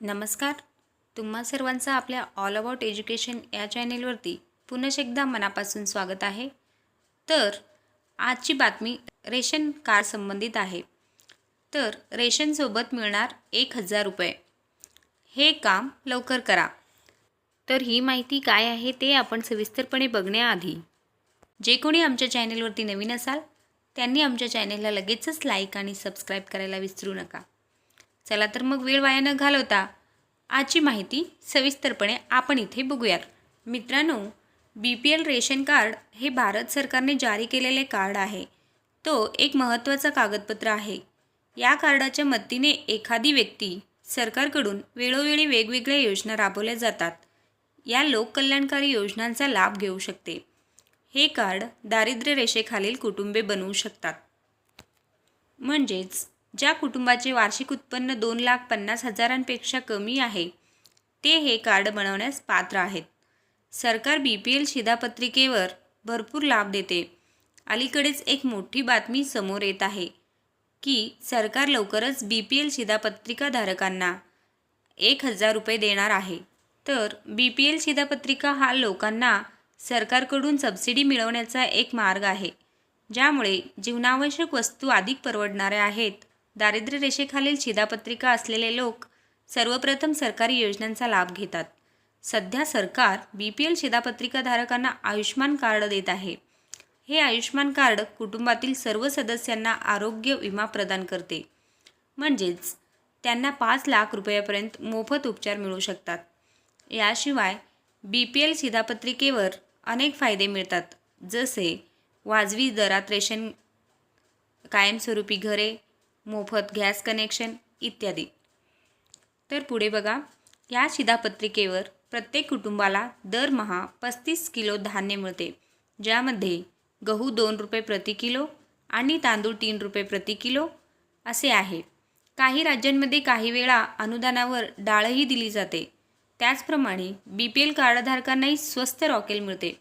नमस्कार. तुम्हा सर्वांचं आपल्या ऑल अबाउट एज्युकेशन या चॅनेलवरती पुनश एकदा मनापासून स्वागत आहे. तर आजची बातमी रेशन कार्ड संबंधित आहे. तर रेशनसोबत मिळणार एक हजार रुपये. हे काम लवकर करा. तर ही माहिती काय आहे ते आपण सविस्तरपणे बघण्याआधी. जे कोणी आमच्या चॅनेलवरती नवीन असाल त्यांनी आमच्या चॅनेलला लगेचच लाईक आणि सबस्क्राईब करायला विसरू नका. चला तर मग वेळ वाया न घालवता आजची माहिती सविस्तरपणे आपण इथे बघूयात. मित्रांनो B P L ration card हे भारत सरकारने जारी केलेले कार्ड आहे. तो एक महत्त्वाचा कागदपत्र आहे. या कार्डाच्या मदतीने एखादी व्यक्ती सरकारकडून वेळोवेळी वेगवेगळ्या योजना राबवल्या जातात. या लोककल्याणकारी योजनांचा लाभ घेऊ शकते. हे कार्ड दारिद्र्य रेषेखालील कुटुंबे बनवू शकतात. म्हणजेच ज्या कुटुंबाचे वार्षिक उत्पन्न दोन लाख पन्नास हजारांपेक्षा कमी आहे ते हे कार्ड बनवण्यास पात्र आहेत. सरकार बी पी एल शिधापत्रिकेवर भरपूर लाभ देते. अलीकडेच एक मोठी बातमी समोर येत आहे की सरकार लवकरच बी पी एल शिधापत्रिकाधारकांना एक हजार रुपये देणार आहे. तर बी पी एल शिधापत्रिका हा लोकांना सरकारकडून सबसिडी मिळवण्याचा एक मार्ग आहे ज्यामुळे जीवनावश्यक वस्तू अधिक परवडणाऱ्या आहेत दारिद्र्य रेषेखालील शिधापत्रिका असलेले लोक सर्वप्रथम सरकारी योजनांचा लाभ घेतात. सध्या सरकार बी पी एल शिधापत्रिकाधारकांना आयुष्मान कार्ड देत आहे. हे आयुष्मान कार्ड कुटुंबातील सर्व सदस्यांना आरोग्य विमा प्रदान करते. म्हणजेच त्यांना पाच लाख रुपयापर्यंत मोफत उपचार मिळू शकतात. याशिवाय बी पी एल शिधापत्रिकेवर अनेक फायदे मिळतात. जसे वाजवी दरात रेशन कायमस्वरूपी घरे मोफत गॅस कनेक्शन इत्यादी. तर पुढे बघा या शिधापत्रिकेवर प्रत्येक कुटुंबाला दरमहा पस्तीस किलो धान्य मिळते ज्यामध्ये गहू दोन रुपये प्रति किलो आणि तांदूळ तीन रुपये प्रति किलो असे आहे. काही राज्यांमध्ये काही वेळा अनुदानावर डाळही दिली जाते. त्याचप्रमाणे बी पी एल कार्डधारकांनाही स्वस्त रॉकेल मिळते.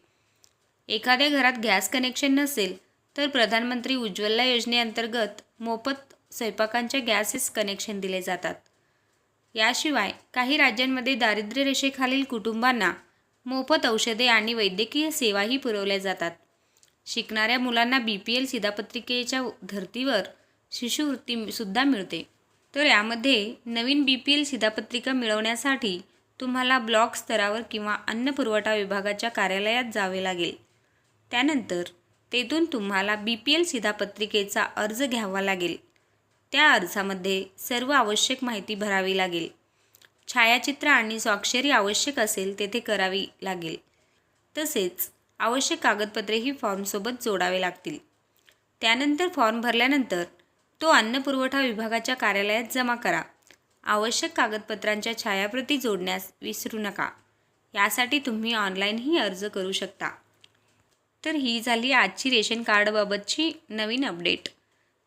एखाद्या घरात गॅस कनेक्शन नसेल तर प्रधानमंत्री उज्ज्वला योजनेअंतर्गत मोफत स्वयंपाकांच्या गॅसेस कनेक्शन दिले जातात. याशिवाय काही राज्यांमध्ये दारिद्र्य रेषेखालील कुटुंबांना मोफत औषधे आणि वैद्यकीय सेवाही पुरवल्या जातात. शिकणाऱ्या मुलांना बी पी एल शिधापत्रिकेच्या धर्तीवर शिष्यवृत्तीसुद्धा मिळते. तर यामध्ये नवीन बी पी एल शिधापत्रिका मिळवण्यासाठी तुम्हाला ब्लॉक स्तरावर किंवा अन्न पुरवठा विभागाच्या कार्यालयात जावे लागेल. त्यानंतर तेथून तुम्हाला बी पी एल शिधापत्रिकेचा अर्ज घ्यावा लागेल. त्या अर्जामध्ये सर्व आवश्यक माहिती भरावी लागेल. छायाचित्र आणि स्वाक्षरी आवश्यक असेल तेथे करावी लागेल. तसेच आवश्यक कागदपत्रेही फॉर्मसोबत जोडावे लागतील. त्यानंतर फॉर्म भरल्यानंतर तो अन्न पुरवठा विभागाच्या कार्यालयात जमा करा. आवश्यक कागदपत्रांच्या छायाप्रती जोडण्यास विसरू नका. यासाठी तुम्ही ऑनलाईनही अर्ज करू शकता. तर ही झाली आजची रेशन कार्डबाबतची नवीन अपडेट.